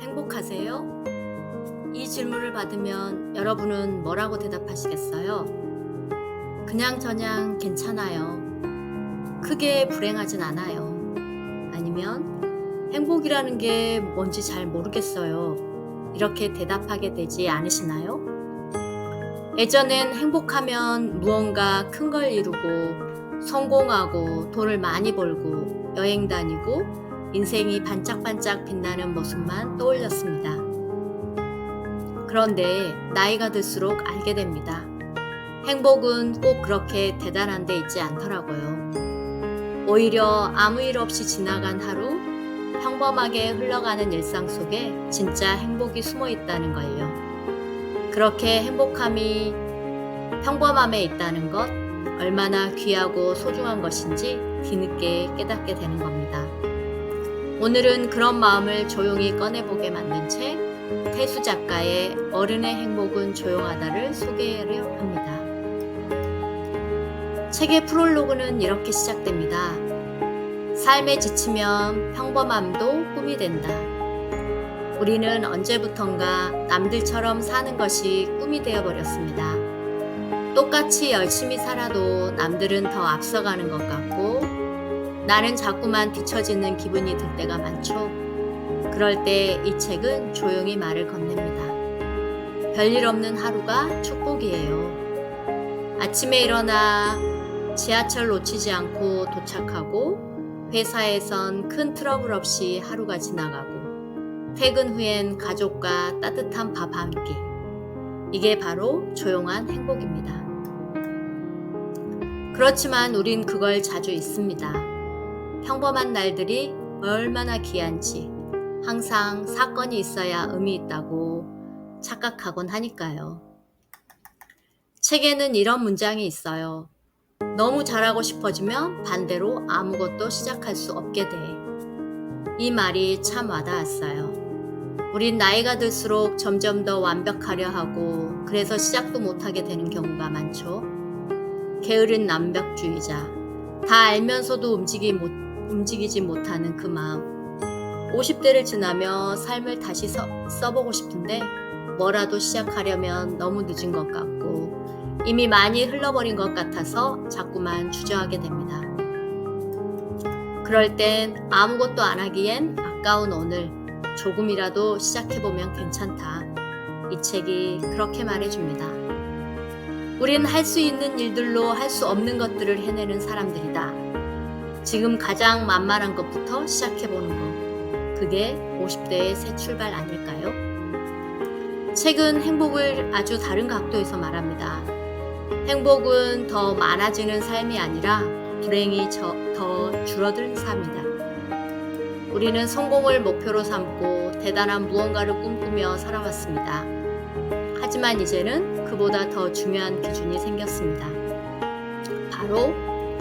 행복하세요? 이 질문을 받으면 여러분은 뭐라고 대답하시겠어요? 그냥 저냥 괜찮아요. 크게 불행하진 않아요. 아니면 행복이라는 게 뭔지 잘 모르겠어요. 이렇게 대답하게 되지 않으시나요? 예전엔 행복하면 무언가 큰 걸 이루고 성공하고 돈을 많이 벌고 여행 다니고 인생이 반짝반짝 빛나는 모습만 떠올렸습니다. 그런데 나이가 들수록 알게 됩니다. 행복은 꼭 그렇게 대단한 데 있지 않더라고요. 오히려 아무 일 없이 지나간 하루, 평범하게 흘러가는 일상 속에 진짜 행복이 숨어 있다는 걸요. 그렇게 행복함이 평범함에 있다는 것, 얼마나 귀하고 소중한 것인지 뒤늦게 깨닫게 되는 겁니다. 오늘은 그런 마음을 조용히 꺼내보게 만든 책, 태수 작가의 어른의 행복은 조용하다를 소개하려 합니다. 책의 프롤로그는 이렇게 시작됩니다. 삶에 지치면 평범함도 꿈이 된다. 우리는 언제부턴가 남들처럼 사는 것이 꿈이 되어버렸습니다. 똑같이 열심히 살아도 남들은 더 앞서가는 것 같고 나는 자꾸만 뒤처지는 기분이 들 때가 많죠. 그럴 때 이 책은 조용히 말을 건넵니다. 별일 없는 하루가 축복이에요. 아침에 일어나 지하철 놓치지 않고 도착하고 회사에선 큰 트러블 없이 하루가 지나가고 퇴근 후엔 가족과 따뜻한 밥 한 끼. 이게 바로 조용한 행복입니다. 그렇지만 우린 그걸 자주 잊습니다. 평범한 날들이 얼마나 귀한지 항상 사건이 있어야 의미 있다고 착각하곤 하니까요. 책에는 이런 문장이 있어요. 너무 잘하고 싶어지면 반대로 아무것도 시작할 수 없게 돼. 이 말이 참 와닿았어요. 우린 나이가 들수록 점점 더 완벽하려 하고 그래서 시작도 못하게 되는 경우가 많죠. 게으른 남벽주의자. 다 알면서도 움직이 못, 움직이지 못하는 그 마음. 50대를 지나며 삶을 다시 써, 써보고 싶은데 뭐라도 시작하려면 너무 늦은 것 같고 이미 많이 흘러버린 것 같아서 자꾸만 주저하게 됩니다. 그럴 땐 아무것도 안 하기엔 아까운 오늘 조금이라도 시작해보면 괜찮다. 이 책이 그렇게 말해줍니다. 우린 할 수 있는 일들로 할 수 없는 것들을 해내는 사람들이다. 지금 가장 만만한 것부터 시작해보는 것. 그게 50대의 새 출발 아닐까요? 책은 행복을 아주 다른 각도에서 말합니다. 행복은 더 많아지는 삶이 아니라 불행이 저, 더 줄어드는 삶이다. 우리는 성공을 목표로 삼고 대단한 무언가를 꿈꾸며 살아왔습니다. 하지만 이제는 그보다 더 중요한 기준이 생겼습니다. 바로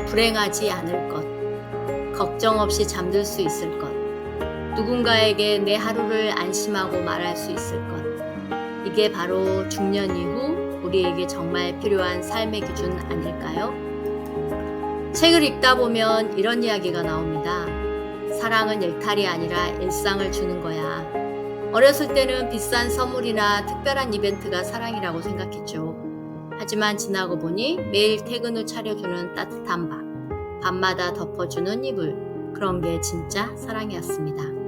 불행하지 않을 것, 걱정 없이 잠들 수 있을 것, 누군가에게 내 하루를 안심하고 말할 수 있을 것. 이게 바로 중년 이후 우리에게 정말 필요한 삶의 기준 아닐까요? 책을 읽다 보면 이런 이야기가 나옵니다. 사랑은 일탈이 아니라 일상을 주는 거야. 어렸을 때는 비싼 선물이나 특별한 이벤트가 사랑이라고 생각했죠. 하지만 지나고 보니 매일 퇴근 후 차려주는 따뜻한 밥, 밤마다 덮어주는 이불, 그런 게 진짜 사랑이었습니다.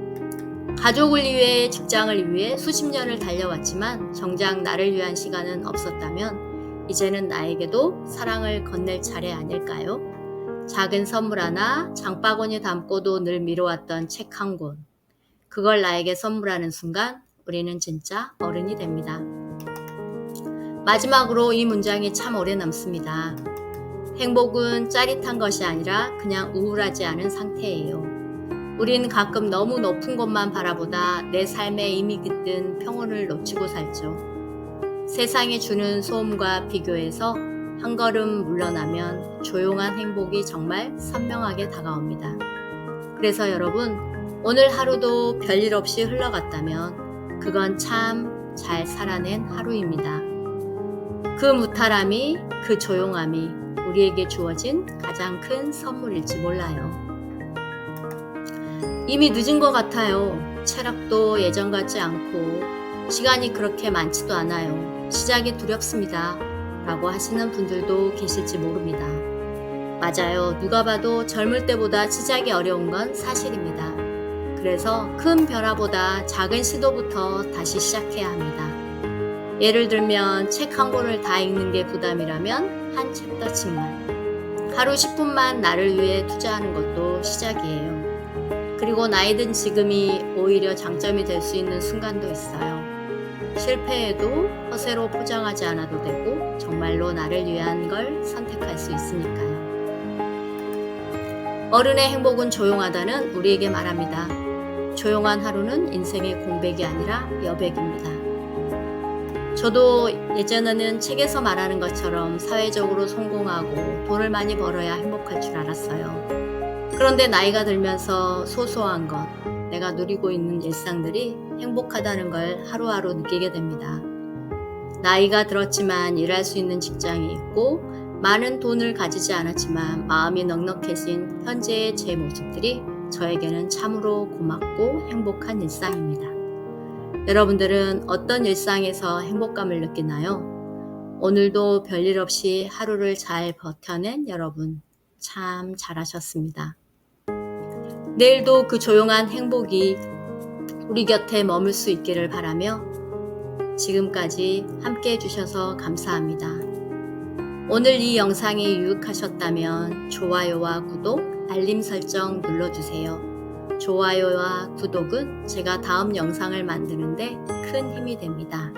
가족을 위해 직장을 위해 수십 년을 달려왔지만 정작 나를 위한 시간은 없었다면 이제는 나에게도 사랑을 건넬 차례 아닐까요? 작은 선물 하나 장바구니 담고도 늘 미뤄왔던 책 한 권. 그걸 나에게 선물하는 순간 우리는 진짜 어른이 됩니다. 마지막으로 이 문장이 참 오래 남습니다. 행복은 짜릿한 것이 아니라 그냥 우울하지 않은 상태예요. 우린 가끔 너무 높은 곳만 바라보다 내 삶에 이미 깃든 평온을 놓치고 살죠. 세상이 주는 소음과 비교해서 한 걸음 물러나면 조용한 행복이 정말 선명하게 다가옵니다. 그래서 여러분, 오늘 하루도 별일 없이 흘러갔다면 그건 참 잘 살아낸 하루입니다. 그 무탈함이, 그 조용함이 우리에게 주어진 가장 큰 선물일지 몰라요. 이미 늦은 것 같아요. 체력도 예전 같지 않고 시간이 그렇게 많지도 않아요. 시작이 두렵습니다. 라고 하시는 분들도 계실지 모릅니다. 맞아요. 누가 봐도 젊을 때보다 시작이 어려운 건 사실입니다. 그래서 큰 변화보다 작은 시도부터 다시 시작해야 합니다. 예를 들면 책 한 권을 다 읽는 게 부담이라면 한 챕터씩만. 하루 10분만 나를 위해 투자하는 것도 시작이에요. 그리고 나이 든 지금이 오히려 장점이 될 수 있는 순간도 있어요. 실패해도 허세로 포장하지 않아도 되고 정말로 나를 위한 걸 선택할 수 있으니까요. 어른의 행복은 조용하다는 우리에게 말합니다. 조용한 하루는 인생의 공백이 아니라 여백입니다. 저도 예전에는 책에서 말하는 것처럼 사회적으로 성공하고 돈을 많이 벌어야 행복할 줄 알았어요. 그런데 나이가 들면서 소소한 것, 내가 누리고 있는 일상들이 행복하다는 걸 하루하루 느끼게 됩니다. 나이가 들었지만 일할 수 있는 직장이 있고 많은 돈을 가지지 않았지만 마음이 넉넉해진 현재의 제 모습들이 저에게는 참으로 고맙고 행복한 일상입니다. 여러분들은 어떤 일상에서 행복감을 느끼나요? 오늘도 별일 없이 하루를 잘 버텨낸 여러분 참 잘하셨습니다. 내일도 그 조용한 행복이 우리 곁에 머물 수 있기를 바라며 지금까지 함께 해주셔서 감사합니다. 오늘 이 영상이 유익하셨다면 좋아요와 구독, 알림 설정 눌러주세요. 좋아요와 구독은 제가 다음 영상을 만드는데 큰 힘이 됩니다.